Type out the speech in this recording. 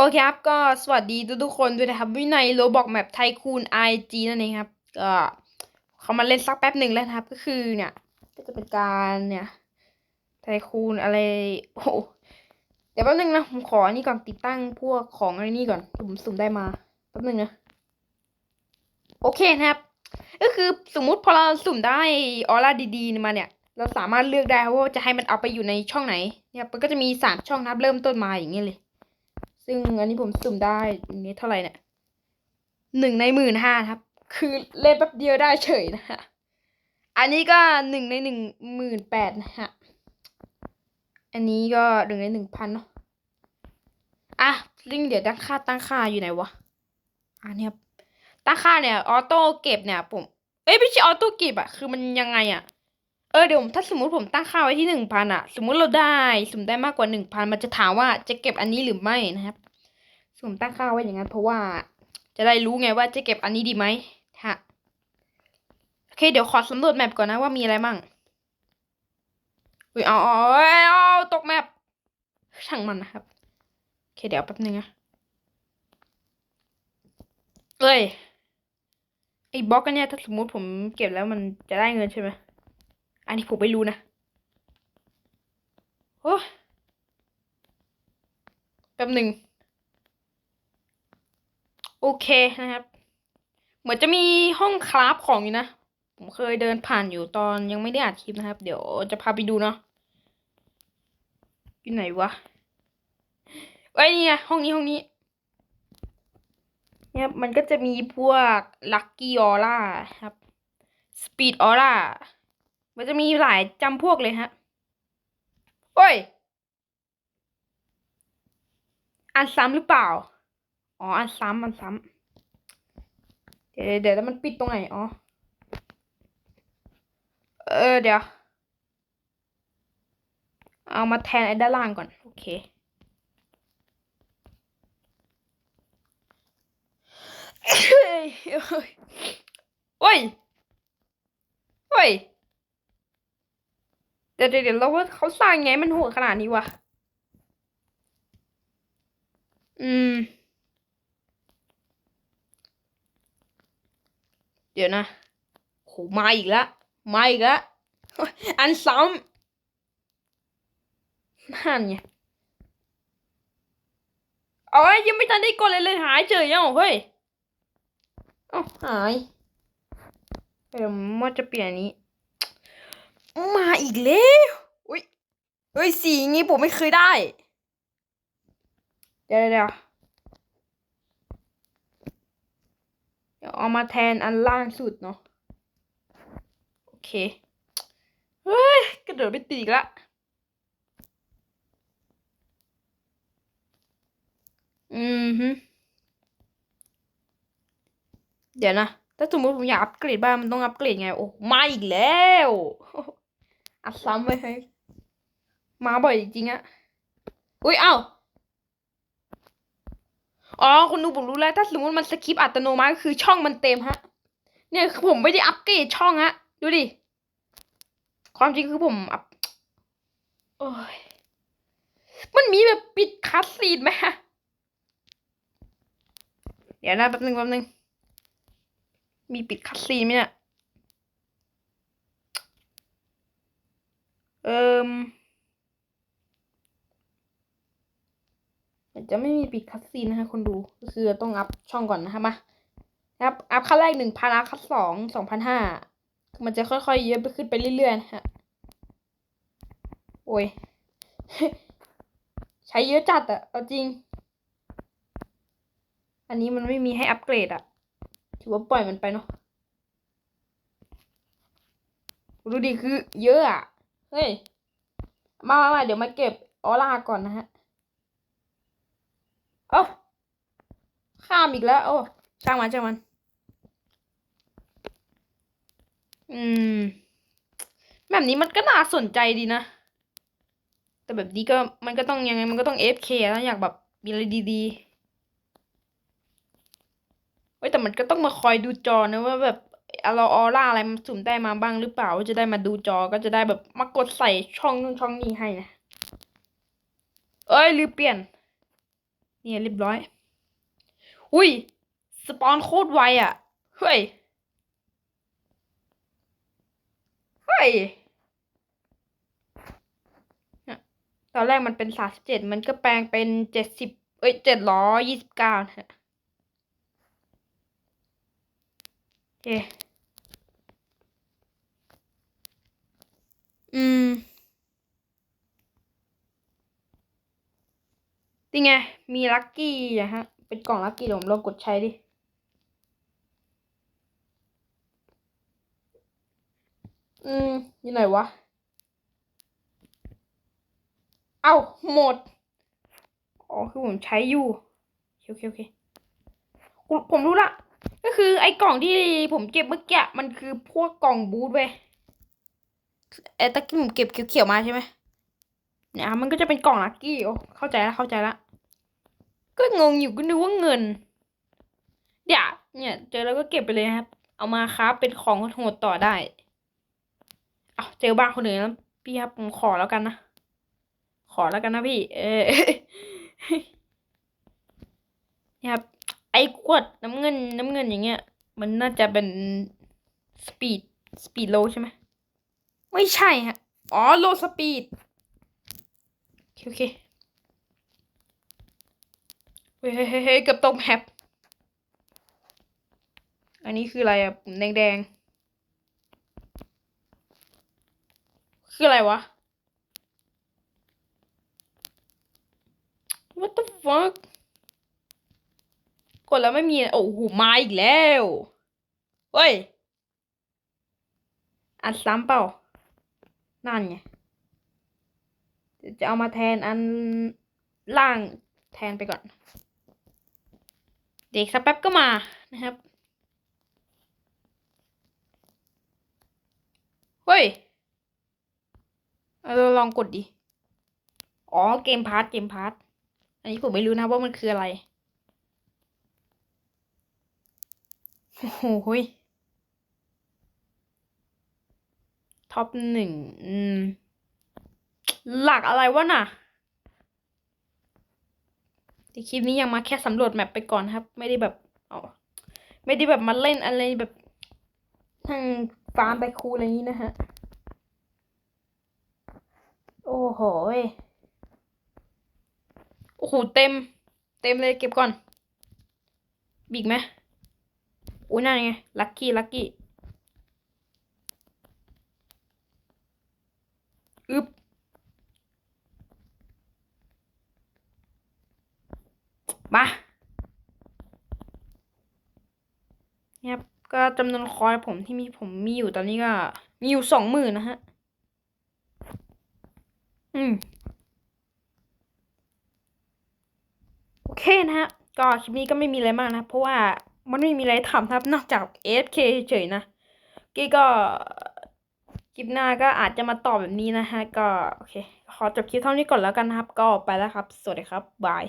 โอเคครับ ก็สวัสดีทุกๆคนด้วยนะครับ วินัยโรบอกแมปไทคูนไอจีนั่นเองครับก็เขามาเล่นสักแป๊บหนึ่งแล้วนะครับ ก็คือเนี่ย ก็จะเป็นการเนี่ยไทคูนอะไร โอ้เดี๋ยวแป๊บนึงนะ ผมขออันนี้ก่อนติดตั้งพวกของอะไรนี่ก่อนผมสุ่มได้มาแป๊บนึงนะ โอเคนะครับ ก็คือสมมุติพอเราสุ่มได้ออร่าดีๆมาเนี่ย เราสามารถเลือกได้ว่าจะให้มันเอาไปอยู่ในช่องไหน เนี่ยมันก็จะมีสามช่องนะครับเริ่มต้นมาอย่างเงี้ยเลย ซึ่งอันนี้ผมสุ่มได้นนี้เท่าไหร่เนี่ยหนึ่งในหมื่นห้าครับ คือเล่นแป๊บเดียวได้เฉยนะฮะ อันนี้ก็หนึ่งในหนึ่งหมื่นแปดนะฮะ อันนี้ก็หนึ่งในหนึ่งพันเนาะ อะลิงเดี๋ยวตั้งค่าตั้งค่าอยู่ไหนวะ อันนี้ครับ ตั้งค่าเนี่ยออโต้เก็บเนี่ยผม เอ้ยไม่ใช่ออโต้เก็บอะคือมันยังไงอะ เออเดี๋ยวถ้าสมมติผมตั้งค่าไว้ที่หนึ่งพันอะสมมติเราได้สุ่มได้มากกว่าหนึ่งพันมันจะถามว่าจะเก็บอันนี้หรือไม่นะครับสุ่มตั้งค่าไว้อย่างนั้นเพราะว่า จะได้รู้ไงว่าจะเก็บอันนี้ดีไหมฮะโอเค เดี๋ยวขอสำรวจแมปก่อนนะว่ามีอะไรมั่งอุ้ยเอาเอาเอาตกแมปช่างมันนะครับโอเคเดี๋ยวแป๊บนึงนะเอ้ยไอ้บล็อกอันเนี้ยถ้าสมมติผมเก็บแล้วมันจะได้เงินใช่ไหม อันนี้ผมไม่รู้นะโอ้แป๊บหนึ่ง โอเคนะครับ เหมือนจะมีห้องคราฟของอยู่นะ ผมเคยเดินผ่านอยู่ตอนยังไม่ได้อัดคลิปนะครับ เดี๋ยวจะพาไปดูเนาะอยู่ไหนวะเอ้นี่ไงห้องนี้ห้องนี้เนี่ยมันก็จะมีพวกลัคกี้ออร่าครับสปีดออร่า มันจะมีหลายจำพวกเลยฮะ โอ้ย อันซ้ำหรือเปล่า อ๋อ อันซ้ำอันซ้ำเดี๋ยวเดี๋ยวแล้วมันปิดตรงไหน อ๋อ เออ เดี๋ยว เอามาแทนไอ้ด้านล่างก่อน โอเคเฮ้ยโอ้ยโอ้ย เดี๋ยวเดี๋ยวเดี๋ยวเราว่าเขาสร้างไงมันโหดขนาดนี้วะ อืม เดี๋ยวนะโหมาอีกแล้วมาอีกแล้วอันซ้ำนั่นไงเอ้ยยังไม่ทันได้กดเลยเลยหายเจอยังเฮ้ยเอ้าหายเดี๋ยวมันจะเปลี่ยนอันนี้ มาอีกแล้วอุ้ยเฮ้ยสีอย่างงี้ผมไม่เคยได้ เดี๋ยวเดี๋ยวเดี๋ยวเอามาแทนอันล่างสุดเนาะโอเค เฮ้ยกระโดดไปตีอีกละอืมฮึเดี๋ยวนะ ถ้าสมมติผมอยากอัปเกรดบ้านมันต้องอัปเกรดไง โอ้ มาอีกแล้ว อัดซ้ำไปให้มาบ่อยจริงอะอุ้ยเอ้าอ๋อคุณดูผมรู้แล้วถ้าสมมติมันสคิปอัตโนมัติก็คือช่องมันเต็มฮะ เนี่ยคือผมไม่ได้อัปเกรดช่องฮะ ดูดิ ความจริงคือผมอัพโอ้ยมันมีแบบปิดคัสซีนไหมฮะ เดี๋ยวนะแป๊บนึงแป๊บนึง มีปิดคัสซีนไหมเนี่ย เอิ มมันจะไม่มีปิดคัสซีนนะคะคนดู ก็คือต้องอัพช่องก่อนนะคะมานะครับอัพขั้นแรกหนึ่งพันอัพขั้นสองสองพันห้ามันจะค่อยๆเยอะไปขึ้นไปเรื่อยๆนะฮะ โอ้ย ใช้เยอะจัดอะเอาจริง อันนี้มันไม่มีให้อัปเกรดอะถือว่าปล่อยมันไปเนาะ ดูดิคือเยอะอะ เฮ้ยมามามาเดี๋ยวมาเก็บออร่าก่อนนะฮะเอ้ข้ามอีกแล้ว โอ้ช่างมันช่างมัน อืม แบบนี้มันก็น่าสนใจดีนะ แต่แบบนี้ก็มันก็ต้องยังไง มันก็ต้อง FK แล้วอยากแบบมีอะไรดีๆเว้ยแต่มันก็ต้องมาคอยดูจอนะว่าแบบ เราออร่าอะไรมันสุ่มได้มาบ้างหรือเปล่าจะได้มาดูจอก็จะได้แบบมากดใส่ช่องนู้นช่องนี้ให้นะ เอ้ยลืมเปลี่ยน เนี่ยเรียบร้อย อุ้ยสปอนโคตรไวอะ เฮ้ย เฮ้ย ตอนแรกมันเป็นสามสิบเจ็ดมันก็แปลงเป็นเจ็ดสิบเอ้ยเจ็ดร้อยยี่สิบเก้านะฮะโอเค อืม นี่ไง มีลัคกี้อะฮะ เป็นกล่องลัคกี้เดี๋ยวผมลองกดใช้ดิอืมอยู่ไหนวะ เอ้าหมด อ๋อ คือผมใช้อยู่ โอเคโอเคผมรู้ละ ก็คือไอ้กล่องที่ผมเก็บเมื่อกี้มันคือพวกกล่องบูทเว้ยไอ้ตะกี้ผมเก็บเขียวๆมาใช่ไหมเนี่ยมันก็จะเป็นกล่องลัคกี้ โอ้ เข้าใจแล้วเข้าใจละ ก็งงอยู่ก็นึกว่าเงินเดี๋ยวเนี่ย เจอแล้วก็เก็บไปเลยครับ เอามาครับเป็นของโหดต่อได้ เอาเจอบ้านคนอื่นแล้วพี่ครับผมขอแล้วกันนะ ขอแล้วกันนะพี่ เออเนี่ยครับ ไอ้ขวดน้ำเงินน้ำเงินอย่างเงี้ย มันน่าจะเป็นสปีดสปีดโลใช่ไหมไม่ใช่ฮะ อ๋อโลสปีดโอเค เฮ้ยเฮ้เกือบตกแมปอันนี้คืออะไรอะปุ่มแดงๆ คืออะไรวะ What the fuck กดแล้วไม่มี โอ้โห มาอีกแล้ว เฮ้ย อันซ้ำเปล่า นั่นไง จะเอามาแทนอันล่างแทนไปก่อน เด็กสักแป๊บก็มานะครับ เฮ้ยเราลองกดดิ อ๋อ เกมพาร์ทเกมพาร์ทอันนี้ผมไม่รู้นะว่ามันคืออะไร โอ้โห้ยท็อปหนึ่งหลักอะไรวะน่ะ แต่คลิปนี้ยังมาแค่สำรวจแมปไปก่อนครับ ไม่ได้แบบอ๋อไม่ได้แบบมาเล่นอะไรแบบทางฟาร์มไปคูอะไรอย่างนี้นะฮะ โอ้โหโอ้โหเต็ม เต็มเลยเก็บก่อนบีกไหมอุ้ยนั่นไง ลัคกี้ลัคกี้อึบ มาเนี่ยครับก็จำนวนคอยผมที่มีผมมีอยู่ตอนนี้ก็ มีอยู่สองหมื่นนะฮะ อืม โอเคนะฮะ ก็คลิปนี้ก็ไม่มีอะไรมากนะ เพราะว่ามันไม่มีอะไรทำครับ นอกจาก AFK เฉยๆนะกี้ก็คลิปหน้าก็อาจจะมาตอบแบบนี้นะฮะ ก็โอเค ขอจบคลิปเท่านี้ก่อนแล้วกันนะครับ ก็ไปแล้วครับ สวัสดีครับ บาย